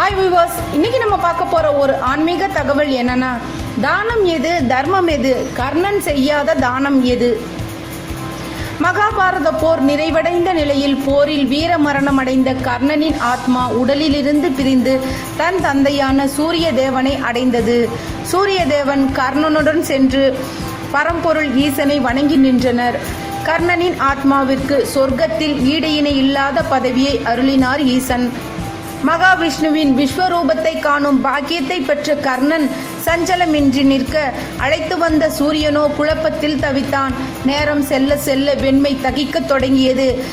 Hi viewers இன்னைக்கு நம்ம பார்க்க போற ஒரு ஆன்மீக தகவல் என்னன்னா தானம் எது தர்மம் எது கர்ணன் செய்யாத தானம் எது? மகாபாரத போர் நிறைவடைந்த நிலையில் போரில் வீர மரணம் அடைந்த கர்ணனின் ஆத்மா உடலிலிருந்து பிரிந்து தன் தந்தையான சூரிய தேவனை அடைந்தது. சூரிய தேவன் கர்ணனுடன் சென்று பரம்பொருள் ஈசனை வணங்கி நின்றனர். கர்ணனின் ஆத்மாவிற்கு சொர்க்கத்தில் ஈடையினை இல்லாத பதவியை அருளினார் ஈசன். மகாவிஷ்ணுவின் விஸ்வரூபத்தை காணும் பாக்கியத்தை பெற்ற கர்ணன் சஞ்சலமின்றி நிற்க அழைத்து வந்த சூரியனோ குழப்பத்தில் தவித்தான். நேரம் செல்ல செல்ல வெண்மை தகிக்கத் தொடங்கியது.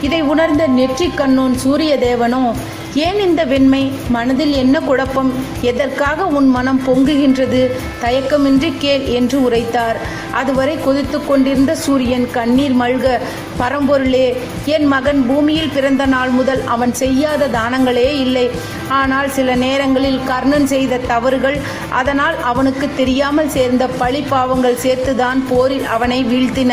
இதை உணர்ந்த நெற்றிக் கண்ணோன் சூரிய தேவனோ ஏன் இந்த வெண்மை? மனதில் என்ன குழப்பம்? எதற்காக உன் மனம் பொங்குகின்றது? தயக்கமின்றி கேள் என்று உரைத்தார். அதுவரை கொதித்து கொண்டிருந்த சூரியன் கண்ணீர் மல்க பரம்பொருளே என் மகன் பூமியில் பிறந்த நாள் முதல் அவன் செய்யாத தானங்களே இல்லை. ஆனால் சில நேரங்களில் கர்ணன் செய்த தவறுகள் அதனால் அவனுக்கு தெரியாமல் சேர்ந்த பழி பாவங்கள் சேர்த்துதான் போரில் அவனை வீழ்த்தின.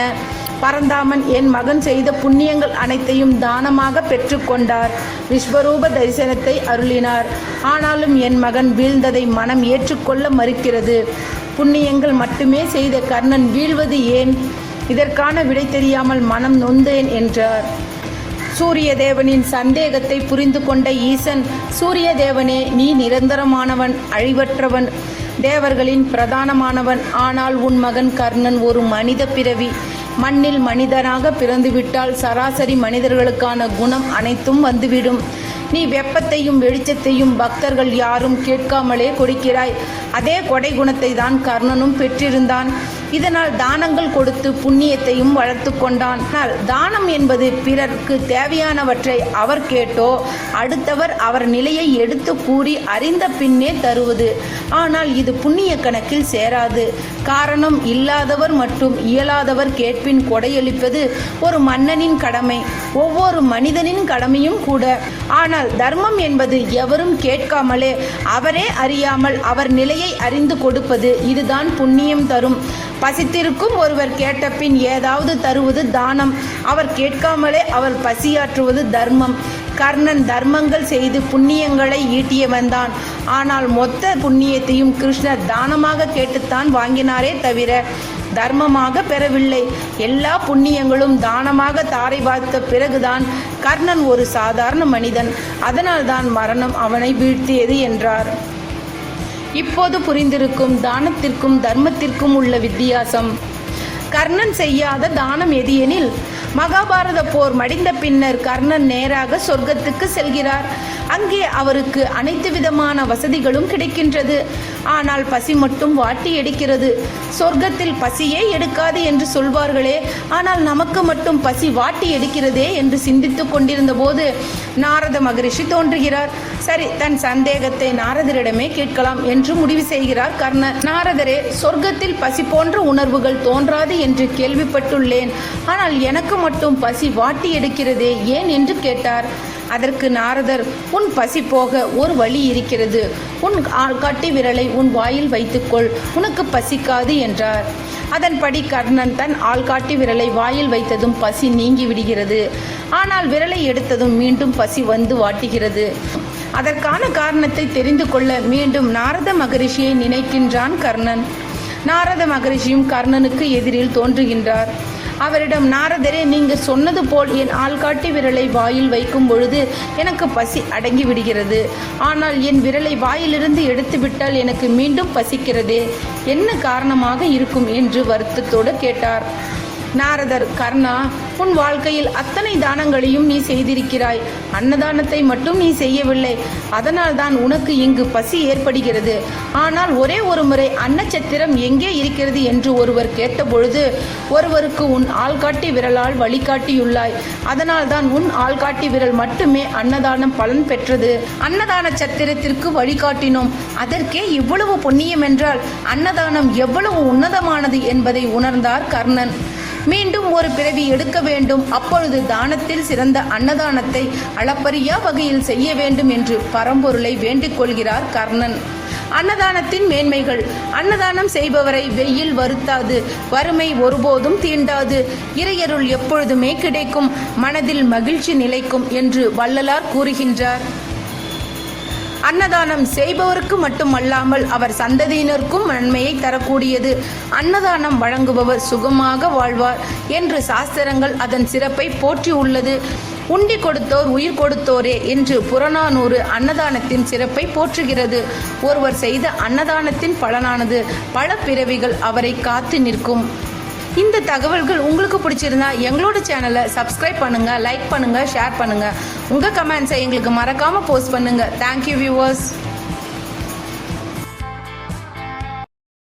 பரந்தாமன் என் மகன் செய்த புண்ணியங்கள் அனைத்தையும் தானமாக பெற்றுக்கொண்டார். விஸ்வரூப தரிசனத்தை அருளினார். ஆனாலும் என் மகன் வீழ்ந்ததை மனம் ஏற்றுக்கொள்ள மறுக்கிறது. புண்ணியங்கள் மட்டுமே செய்த கர்ணன் வீழ்வது ஏன்? இதற்கான விடை தெரியாமல் மனம் நொந்தேன் என்றார். சூரிய தேவனின் சந்தேகத்தை புரிந்து கொண்ட ஈசன் சூரிய தேவனே நீ நிரந்தரமானவன் அழிவற்றவன் தேவர்களின் பிரதானமானவன். ஆனால் உன் மகன் கர்ணன் ஒரு மனித பிறவி. மண்ணில் மனிதனாக பிறந்துவிட்டால் சராசரி மனிதர்களுக்கான குணம் அனைத்தும் வந்துவிடும். நீ வெப்பத்தையும் வெளிச்சத்தையும் பக்தர்கள் யாரும் கேட்காமலே கொடுக்கிறாய். அதே கொடை குணத்தை தான் கர்ணனும் பெற்றிருந்தான். இதனால் தானங்கள் கொடுத்து புண்ணியத்தையும் வளர்த்து கொண்டான். தானம் என்பது பிறர்க்கு தேவையானவற்றை அவர் கேட்டோ அடுத்தவர் அவர் நிலையை எடுத்து கூறி அறிந்த பின்னே தருவது. ஆனால் இது புண்ணிய கணக்கில் சேராது. காரணம் இல்லாதவர் மற்றும் இயலாதவர் கேட்பின் கொடையளிப்பது ஒரு மன்னனின் கடமை. ஒவ்வொரு மனிதனின் கடமையும் கூட. ஆனால் தர்மம் என்பது எவரும் கேட்காமலே அவரே அறியாமல் அவர் நிலையை அறிந்து கொடுப்பது இதுதான் புண்ணியம் தரும். பசித்திருக்கும் ஒருவர் கேட்டபின் ஏதாவது தருவது தானம். அவர் கேட்காமலே அவர் பசியாற்றுவது தர்மம். கர்ணன் தர்மங்கள் செய்து புண்ணியங்களை ஈட்டியவன்தான் ஆனால் மொத்த புண்ணியத்தையும் கிருஷ்ணர் தானமாக கேட்டுத்தான் வாங்கினாரே தவிர தர்மமாக பெறவில்லை. எல்லா புண்ணியங்களும் தானமாக தாரை பார்த்த பிறகுதான் கர்ணன் ஒரு சாதாரண மனிதன். அதனால்தான் மரணம் அவனை வீழ்த்தியது என்றார். இப்போது புரிந்திருக்கும் தானத்திற்கும் தர்மத்திற்கும் உள்ள வித்தியாசம். கர்ணன் செய்யாத தானம் எது எனில் மகாபாரத போர் மடிந்த பின்னர் கர்ணன் நேராக சொர்க்கத்துக்கு செல்கிறார். அங்கே அவருக்கு அனைத்து விதமான வசதிகளும் கிடைக்கின்றது. ஆனால் பசி மட்டும் வாட்டி எடுக்கிறது. சொர்க்கத்தில் பசியே எடுக்காது என்று சொல்வார்களே. ஆனால் நமக்கு மட்டும் பசி வாட்டி எடுக்கிறதே என்று சிந்தித்துக் கொண்டிருந்த போது நாரத மகரிஷி தோன்றுகிறார். சரி தன் சந்தேகத்தை நாரதரிடமே கேட்கலாம் என்று முடிவு செய்கிறார் கர்ணன். நாரதரே சொர்க்கத்தில் பசி போன்ற உணர்வுகள் தோன்றாது என்று கேள்விப்பட்டுள்ளேன். ஆனால் எனக்கு மட்டும் பசி வாட்டி எடுக்கிறதே ஏன் என்று கேட்டார். அதற்கு நாரதர் உன் பசி போக ஒரு வழி இருக்கிறது. உன் ஆள்காட்டி விரலை உன் வாயில் வைத்துக்கொள். உனக்கு பசிக்காது என்றார். அதன்படி கர்ணன் தன் ஆள்காட்டி விரலை வாயில் வைத்ததும் பசி நீங்கி விடுகிறது. ஆனால் விரலை எடுத்ததும் மீண்டும் பசி வந்து வாட்டுகிறது. அதற்கான காரணத்தை தெரிந்து கொள்ள மீண்டும் நாரத மகரிஷியை நினைக்கின்றான் கர்ணன். நாரத மகரிஷியும் கர்ணனுக்கு எதிரில் தோன்றுகின்றார். அவரிடம் நாரதரே நீங்கள் சொன்னது போல் என் ஆள்காட்டி விரலை வாயில் வைக்கும் பொழுது எனக்கு பசி அடங்கி விடுகிறது. ஆனால் என் விரலை வாயிலிருந்து எடுத்துவிட்டால் எனக்கு மீண்டும் பசிக்கிறதே. என்ன காரணமாக இருக்கும்? என்று வருத்தத்தோடு கேட்டார். நாரதர் கர்ணா உன் வாழ்க்கையில் அத்தனை தானங்களையும் நீ செய்திருக்கிறாய். அன்னதானத்தை மட்டும் நீ செய்யவில்லை. அதனால் தான் உனக்கு இங்கு பசி ஏற்படுகிறது. ஆனால் ஒரே ஒரு முறை அன்னச்சத்திரம் எங்கே இருக்கிறது என்று ஒருவர் கேட்டபொழுது ஒருவருக்கு உன் ஆள்காட்டி விரலால் வழிகாட்டியுள்ளாய். அதனால் தான் உன் ஆள்காட்டி விரல் மட்டுமே அன்னதானம் பலன் பெற்றது. அன்னதான சத்திரத்திற்கு வழிகாட்டினோம். அதற்கே இவ்வளவு புண்ணியம் என்றால் அன்னதானம் எவ்வளவு உன்னதமானது என்பதை உணர்ந்தார் கர்ணன். மீண்டும் ஒரு பிறவி எடுக்க வேண்டும். அப்பொழுது தானத்தில் சிறந்த அன்னதானத்தை அளப்பரியா வகையில் செய்ய வேண்டும் என்று பரம்பொருளை வேண்டிக் கொள்கிறார் கர்ணன். அன்னதானத்தின் மேன்மைகள். அன்னதானம் செய்பவரை வெயில் வருத்தாது. வறுமை ஒருபோதும் தீண்டாது. இறையருள் எப்பொழுதுமே கிடைக்கும். மனதில் மகிழ்ச்சி நிலைக்கும் என்று வள்ளலார் கூறுகின்றார். அன்னதானம் செய்பவருக்கு மட்டுமல்லாமல் அவர் சந்ததியினருக்கும் நன்மையை தரக்கூடியது. அன்னதானம் வழங்குபவர் சுகமாக வாழ்வார் என்று சாஸ்திரங்கள் அதன் சிறப்பை போற்றி உள்ளது உண்டி கொடுத்தோர் உயிர் கொடுத்தோரே என்று புறநானூறு அன்னதானத்தின் சிறப்பை போற்றுகிறது. ஒருவர் செய்த அன்னதானத்தின் பலனானது பல பிறவிகள் அவரை காத்து நிற்கும். இந்த தகவல்கள் உங்களுக்கு பிடிச்சிருந்தா எங்களோட சேனலை சப்ஸ்கிரைப் பண்ணுங்க லைக் பண்ணுங்க ஷேர் பண்ணுங்க. உங்க கமெண்ட்ஸை எங்களுக்கு மறக்காம போஸ்ட் பண்ணுங்க. Thank you viewers